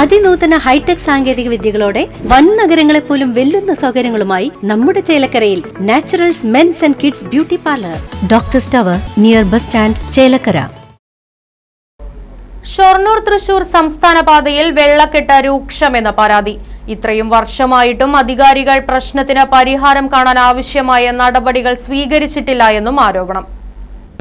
അതിനൂതന hi tech സാങ്കേതിക വിദ്യകളോടെ വൻ നഗരങ്ങളെ പോലും വെല്ലുന്ന സൗകര്യങ്ങളുമായി നമ്മുടെ ചേലക്കരയിൽ naturals mens and kids beauty parlour. Doctor tower near bus stand Chelakkara. Shoranur Thrissur സംസ്ഥാന പാതയിൽ വെള്ളക്കെട്ട് രൂക്ഷമെന്ന പരാതി. ഇത്രയും വർഷമായിട്ടും അധികാരികൾ പ്രശ്നത്തിന് പരിഹാരം കാണാൻ ആവശ്യമായ നടപടികൾ സ്വീകരിച്ചിട്ടില്ല എന്നും ആരോപണം.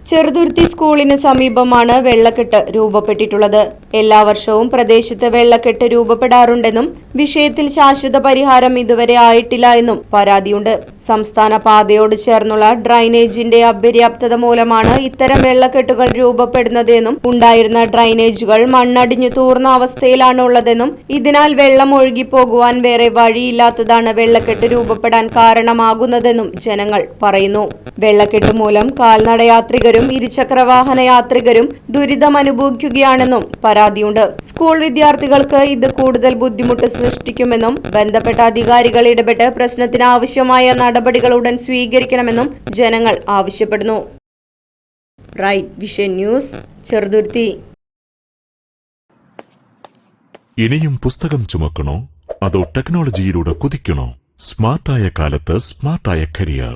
ചെറുതുരുത്തി സ്കൂളിന് സമീപമാണ് വെള്ളക്കെട്ട് രൂപപ്പെട്ടിട്ടുള്ളത്. എല്ലാ വർഷവും പ്രദേശത്ത് വെള്ളക്കെട്ട് രൂപപ്പെടാറുണ്ടെന്നും വിഷയത്തിൽ ശാശ്വത പരിഹാരം ഇതുവരെ ആയിട്ടില്ല എന്നും പരാതിയുണ്ട്. സംസ്ഥാന പാതയോട് ചേർന്നുള്ള ഡ്രൈനേജിന്റെ അപര്യാപ്തത മൂലമാണ് ഇത്തരം വെള്ളക്കെട്ടുകൾ രൂപപ്പെടുന്നതെന്നും ഉണ്ടായിരുന്ന ഡ്രൈനേജുകൾ മണ്ണടിഞ്ഞു തൂർന്ന അവസ്ഥയിലാണ് ഉള്ളതെന്നും ഇതിനാൽ വെള്ളം ഒഴുകിപ്പോകുവാൻ വേറെ വഴിയില്ലാത്തതാണ് വെള്ളക്കെട്ട് രൂപപ്പെടാൻ കാരണമാകുന്നതെന്നും ജനങ്ങൾ പറയുന്നു. വെള്ളക്കെട്ട് മൂലം കാൽനടയാത്രികരും ഇരുചക്രവാഹന യാത്രികരും ദുരിതമനുഭവിക്കുകയാണെന്നും പരാതിയുണ്ട്. സ്കൂൾ വിദ്യാർത്ഥികൾക്ക് ഇത് കൂടുതൽ ബുദ്ധിമുട്ട് സൃഷ്ടിക്കുമെന്നും ബന്ധപ്പെട്ട അധികാരികൾ ഇടപെട്ട് പ്രശ്നത്തിന് ആവശ്യമായ നടപടികൾ ഉടൻ സ്വീകരിക്കണമെന്നും ജനങ്ങൾ ആവശ്യപ്പെടുന്നു. Right news Cheruthuruthy. ഇനിയും പുസ്തകം ചുമക്കണോ? അതോ ടെക്നോളജിയിലൂടെ കുതിക്കണോ? സ്മാർട്ടായ കാലത്ത് സ്മാർട്ടായ കരിയർ.